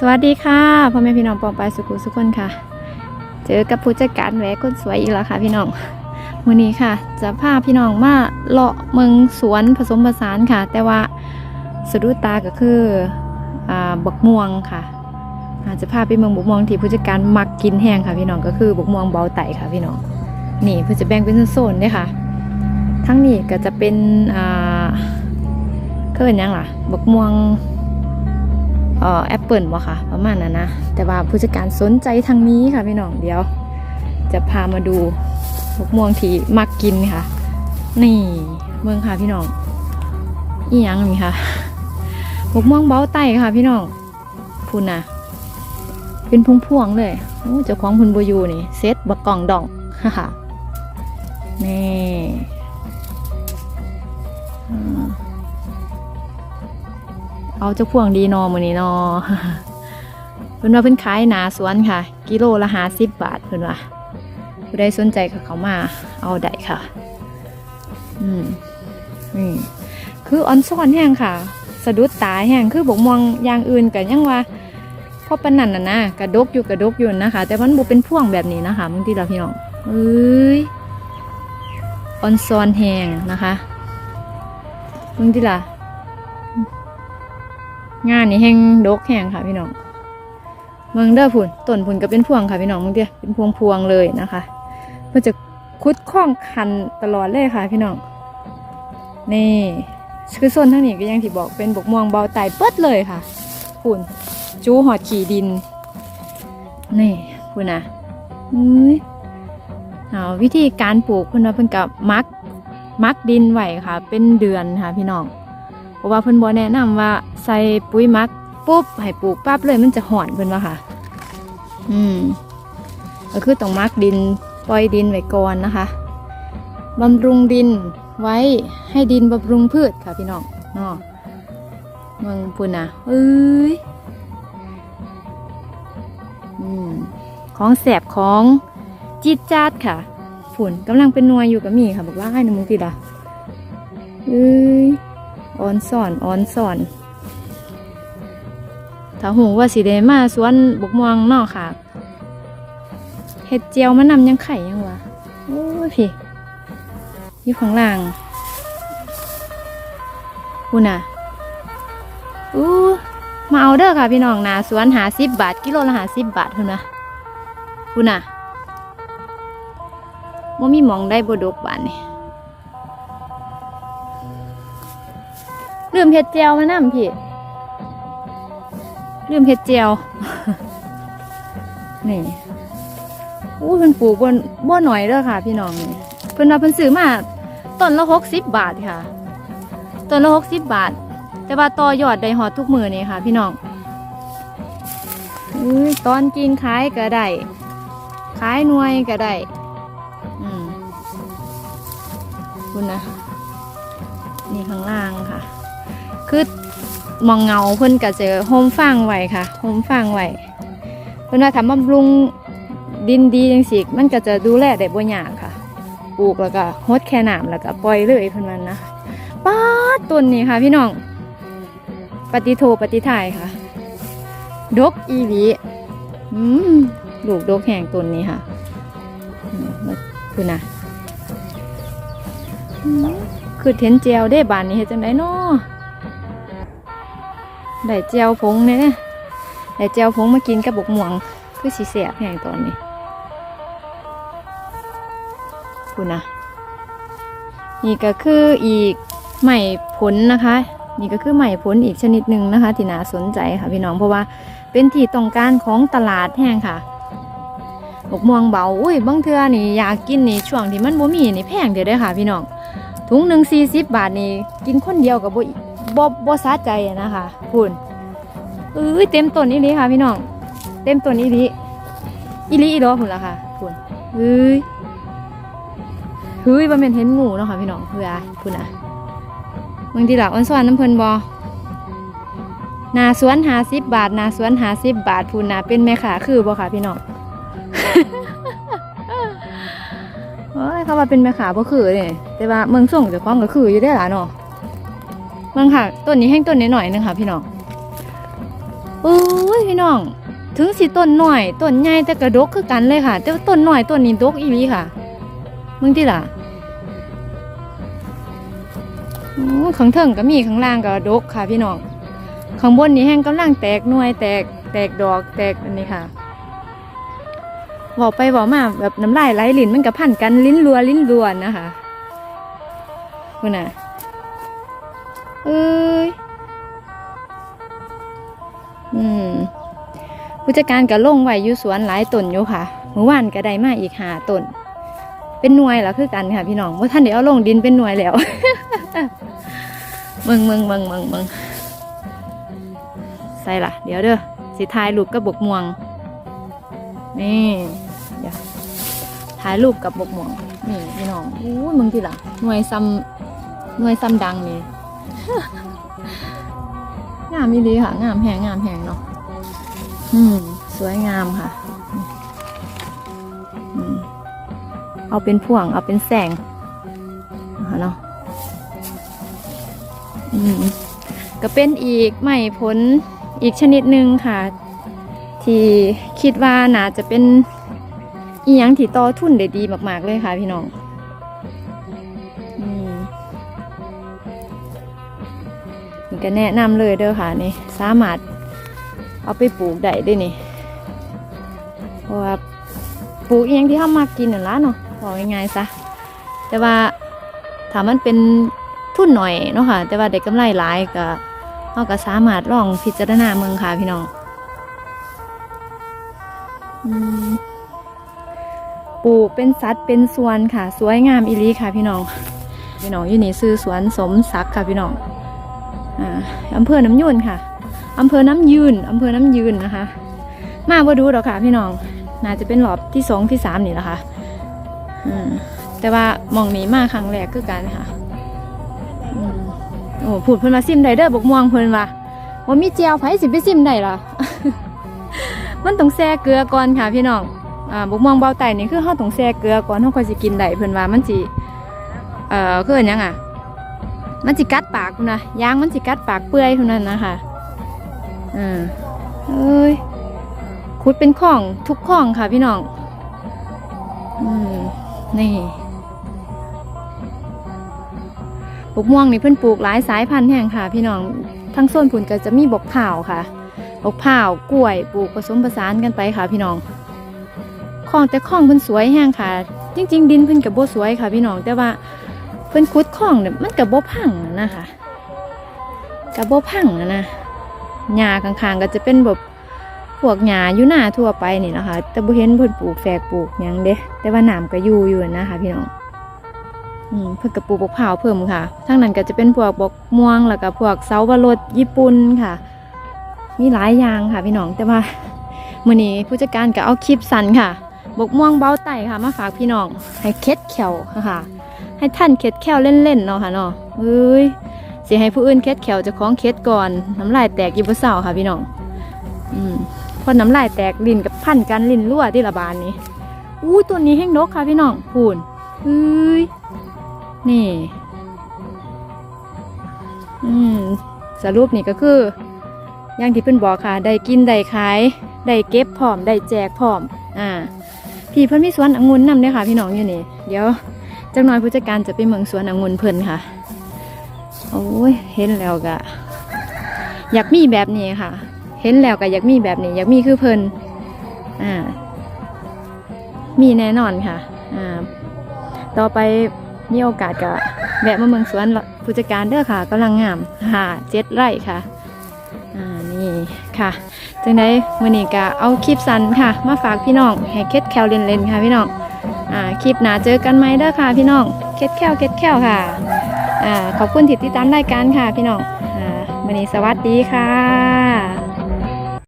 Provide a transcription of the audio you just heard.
สวัสดีค่ะพ่อแม่พี่น้องปองปายสุขุสุขคนค่ะ เจอกับผู้จัดการแหวกคนสวยอีกแล้วค่ะพี่น้องวันนี้ค่ะ จะพาพี่น้องมาเลาะเมืองสวนผสมผสานค่ะ แต่ว่าสะดุดตาก็คืออบักม่วงค่ะอาจจะพาไปเมืองบักม่วงที่ผู้จัดการมักกินแห้งค่ะ พี่น้องก็คือบักม่วงเบาไตค่ะพี่น้องนี่เพื่อจะแบ่งเป็นโซนๆด้วยค่ะ ทั้งนี้ก็จะเป็นอ่าเคยยังล่ะบักม่วง แอปเปิลวะค่ะ ประมาณนั้นนะ แต่ว่าผู้จัดการสนใจทางนี้ค่ะพี่น้องเดี๋ยว จะพามาดูมกม่วงที่มักกินค่ะ นี่เมืองค่ะพี่น้องอีหยังนี่ค่ะมกม่วงเบ้าไตค่ะพี่น้องพูนนะเป็นพวงพวงๆเลยโอ้เจ้าของพุนบยูนี่เซตบักกล่องดองฮ่าฮ่านี่ เอาเจ้าพวงดีนอมือนี้นอเพิ่นว่าเพิ่นขายหนาสวนค่ะ กิโลละห้าสิบบาทเพิ่นว่าผู้ใดสนใจก็เขามาเอาได้ค่ะ อืมนี่คือออนซ่อนแห้งค่ะ สะดุดตาแห้งคือบกมองอย่างอื่นกันยังว่าพอปนันน่ะนะกระดกอยู่กระดกอยู่นะคะ แต่มันบ่เป็นพ่วงแบบนี้นะคะบางทีเราพี่น้องเอ้ยออนซอนแหงนะคะบางทีล่ะ งานนี้แห้งดกแห้งค่ะพี่น้องเมืองเด้อพุ่นต้นพุ่นก็เป็นพวงค่ะพี่น้องเมืองเดียเป็นพวงพวงๆเลยนะคะเพื่อจะคุดข้องคันตลอดเลยค่ะพี่น้องนี่คือโซนทั้งนี้ก็ยังที่บอกเป็นบกม่วงเบาไตเปิดเลยค่ะพุ่นจูหอดขี่ดิน นี่พุ่นนะอุ้ยเอาวิธีการปลูกเพิ่นว่าเพิ่นกับมักมักดินไหวค่ะ เป็นเดือนค่ะพี่น้อง เพราะว่าเพิ่นบ่แนะนำว่าใส่ปุ๋ยมักปุ๊บให้ปลูกปั๊บเลยมันจะห่อนเพิ่นว่าค่ะ อืมก็คือต้องมักดินปล่อยดินไว้ก่อนนะคะบำรุงดินไว้ให้ดินบำรุงพืชค่ะพี่น้องเนาะมืองพุ่นนะเอ้ยอืมของแสบของจีดจาดค่ะฝุ่นกำลังเป็นนวยอยู่กับมีค่ะบอกว่าให้นมึงติดอะเอ้ย ออนสอนออนสอน ถ้าหูว่าสีเดมาสวนบกม่วงนอกค่ะ เห็ดเจียวมะนำยังไข่ยังวะโอ้ยพี่อยู่ข้างล่างพูน่ะอู้มาเอาเด้อค่ะพี่น้องนาสวนหาสิบบาท กิโลละหาสิบบาทพูน่ะพูน่ะว่ามีมองได้บดกบานนี่ ลืมเห็ดเจียวมานำพี่ลืมเห็ดเจียว นี่อู้เพิ่นปลูกบนบ่หน่อยเด้อค่ะ พี่น้องนี่เพิ่นว่าเพิ่นซื้อมาต้นละหกสิบบาทค่ะต้นละหกสิบบาท แต่ว่าต่อยอดได้หอดทุกมือนี่ค่ะ พี่น้องอุ้ตอนกินขายก็ได้ขายหน่วยก็ได้อืมคุณนะนี่ข้างล่างค่ะ คือมองเงาเพิ่นก็จะโฮมฟางไว้ค่ะโฮมฟางไว้เพิ่นว่าทำบำรุงดินดีจังสิมันก็จะดูแลได้บ่ยากค่ะปลูกแล้วก็ฮดแค่น้ำแล้วก็ปล่อยเลยเพิ่นว่านะป้าต้นนี้ค่ะ พี่น้องปฏิโทปฏิถ่ายค่ะ ดกอีหลีอืมลูกดกแห่งต้นนี้ค่ะอืมคุณนะคือเทนเจลได้บานนี้เฮ็ดจังไดเนาะ ได้เจียวผงเนี่ยได้เจียวผงมากินกับบกม่วงคือสีเสียบแห่งตอนนี้คุณนะนี่ก็คืออีกใหม่ผลนะคะ นี่ก็คือใหม่ผลอีกชนิดหนึ่งนะคะ ที่น่าสนใจค่ะพี่น้องเพราะว่าเป็นที่ต้องการของตลาดแห้งค่ะบกม่วงเบาอุ้ยบางเทือนี่อยากกินนี่ช่วงที่มันบ่มีนี่แพงเดี๋ยวได้ค่ะพี่น้องถุงหนึ่งสี่สิบบาทนี่กินคนเดียวกับบ่ บ่บ่สะใจนะคะคุณเอ้ยเต็มต้นอีหลีค่ะพี่น้อง เต็มต้นอีหลีอีลีอีหลอพุ่นละค่ะคุณเฮ้ยเฮ้ยบ่แม่นเห็นงูเนาะค่ะพี่น้องเพื่อพุ่นน่ะบางทีหลักอันสอนน้ำเพลินบ่หนาสวนหาสิบบาทนาสวนหาสิบบาทพุ่นน่ะเป็นแม่ขาคือบ่ค่ะพี่น้องเฮ้ยเขาว่าเป็นแม่ขาบ่คือเนี่ยแต่ว่าเมืองส่งเจ้าของก็คืออยู่ได้อล่ะเนาะ บิ่งค่ะต้นนี้แห้งต้นนี้หน่อยนึงค่ะ พี่น้องโอ้ยพี่น้อง ถึงสิต้นหน่อยต้นใหญ่แต่กระดกคือกันเลยค่ะ แต่ว่าต้นหน่อยต้นนี้ดกอีหลีค่ะมึงที่ล่ะข้างเทิงก็มีข้างล่างก็ดกค่ะ พี่น้องข้างบนนี่แห้งกำลังแตกหน่วยแตกแตกดอกแตกอันนี้ค่ะบอกไปบอกมาแบบน้ำลายไหลลิ้นมันกับพันกันลิ้นรัวลิ้นรัวนะคะคุณน่ะ เอ้ยอืมผู้จัดการก็ลงไว้อยู่สวนหลายต้นอยู่ค่ะเมื่อวานก็ได้มาอีกหาต้น เป็นหน่วยแล้วคือกันค่ะ พี่น้องว่าท่านเดี๋ยวเอาลงดินเป็นหน่วยแล้วเมืองเมืองเมืองเมืองเมืองใส่ละเดี๋ยวเด้อสิถ่ายรูปกับบกม่วง นี่เดี๋ยวถ่ายรูปกับบกม่วงนี่พี่น้องอู้ยมึงที่ละหน่วยซ้ำหน่วยซ้ำดังนี่ งามอีดีค่ะ งามแหงงามแหงเนาะอืม สวยงามค่ะเอาเป็นพ่วง เอาเป็นแสงนะคะเนาะอืมก็เป็นอีกไม่ผลอีกชนิดหนึ่งค่ะ ที่คิดว่าน่าจะเป็นอีหยังที่ต่อทุนได้ดีมาก ๆ เลยค่ะพี่น้อง ก็แนะนำเลยเด้อค่ะนี่สามารถเอาไปปลูกได้ด้วยนี่เพราะว่าปลูกเองที่เขามากินนั่นละเนาะบอกง่ายๆซะแต่ว่าถ้ามันเป็นทุนหน่อยเนาะค่ะ แต่ว่าได้กกำไรหลายก็เขาก็สามารถลองพิจารณาเมืองค่ะพี่น้องปลูกเป็นสัดเป็นสวนค่ะ สวยงามอีลีค่ะพี่น้องพี่น้องอยู่นี่ซื้อสวนสมศักดิ์ค่ะพี่น้อง อ่าอำเภอน้ำยุนค่ะอำเภอน้ำยืนอำเภอน้ำยืนนะคะ มาบ่ดูดอกค่ะพี่น้องน่าจะเป็นรอบที่สองที่สามนี่แหละค่ะอืมแต่ว่ามองนี้มาครั้งแรกคือกันค่ะอืมโอ้พูดเพิ่นมาซิมได้เด้อบกม่วงเพิ่นว่าว่ามีเจียวไผสิไปซิมได้ล่ะมันต้องแช่เกลือก่อนค่ะพี่น้องอ่าบกม่วงเบาไตนี่คือเฮาต้องแช่เกลือก่อนเฮาค่อยสิกินได้เพิ่นว่ามันสิเอ่อคืออนหยังอะ มันสิกัดปากพุ่นะยางมันสิกัดปากเปื่อยพุ่นนั่นนะคะอ่าเอ้ยขุดเป็นข้องทุกข้องค่ะพี่น้องอืมนี่บกม่วงนี่เพิ่นปลูกหลายสายพันธุ์แห่งค่ะ พี่น้องทั้งโซนผุนก็จะมีบกเผาค่ะบกเผากล้วยปลูกผสมผสานกันไปค่ะ พี่น้องข้องแต่ข้องเพิ่นสวยแห้งค่ะ จริง ๆ ดินเพิ่นกับโบสวยค่ะ พี่น้องแต่ว่า เพิ่นขุดของเนี่ยมันกับโบพังอะนะคะกับโบพังอะนะหญ้าข้างๆก็จะเป็นแบบพวกหญ้าอยู่หน้าทั่วไปนี่นะคะแต่บ่เห็นเพิ่นปลูกแฝกปลูกหยังเด้แต่ว่าน้ำก็อยู่อยู่นะคะพี่น้องอืมเพิ่นก็ปลูกบกเผาเพิ่มค่ะทางนั้นก็จะเป็นพวกบกม่วงแล้วก็พวกเสาวรสญี่ปุ่นค่ะ มีหลายอย่างค่ะพี่น้อง แต่ว่ามื้อนี้ผู้จัดการก็เอาคลิปสั้นค่ะ บกม่วงเบาไตค่ะ มาฝากพี่น้องให้เคล็ดแขวค่ะ ให้ท่านเค็ดแขวเล่นๆเนาะค่ะเนาะเอ้ยสิให้ผู้อื่นเค็ดแขวจะคล้องเค็ดก่อนน้ำลายแตกอยิบเศร้าค่ะพี่น้องอืมพอน้ำลายแตกลิ้นกับพันกันลิ้นรั่วที่ระบานนี้อู้ตัวนี้แห้งนกค่ะพี่น้องพูนเฮ้ยนี่ อืมสรุปนี่ก็คือ อย่างที่เพิ่นบอกค่ะ ได้กิน ได้ขาย ได้เก็บพร้อม ได้แจกพร้อม อ่า พี่เพิ่นมีสวนองุ่นนำเด้อค่ะ พี่น้องอยู่นี่ เดี๋ยว จักหน่อยผู้จัดการจะไปเมืองสวนองุ่นเพิ่นค่ะ โอ้ยเห็นแล้วก็อยากมีแบบนี้ค่ะ เห็นแล้วก็อยากมีแบบนี้ อยากมีคือเพิ่นอ่า มีแน่นอนค่ะ อ่า ต่อไปมีโอกาสก็แวะมาเมืองสวนผู้จัดการเด้อค่ะกำลังงามค่ะเจ็ดไร่ค่ะอ่านี่ค่ะจังไดมื้อนี้ก็เอาคลิปสั้นค่ะ มาฝากพี่น้องให้เคล็ดแคลเล่นๆค่ะพี่น้อง อ่าคลิปหน้าเจอกันไหมเด้อค่ะพี่น้องเคล็ดแคลเคล็ดแคลค่ะอ่าขอบคุณที่ติดตามรายการค่ะพี่น้องอ่าวันนี้สวัสดีค่ะ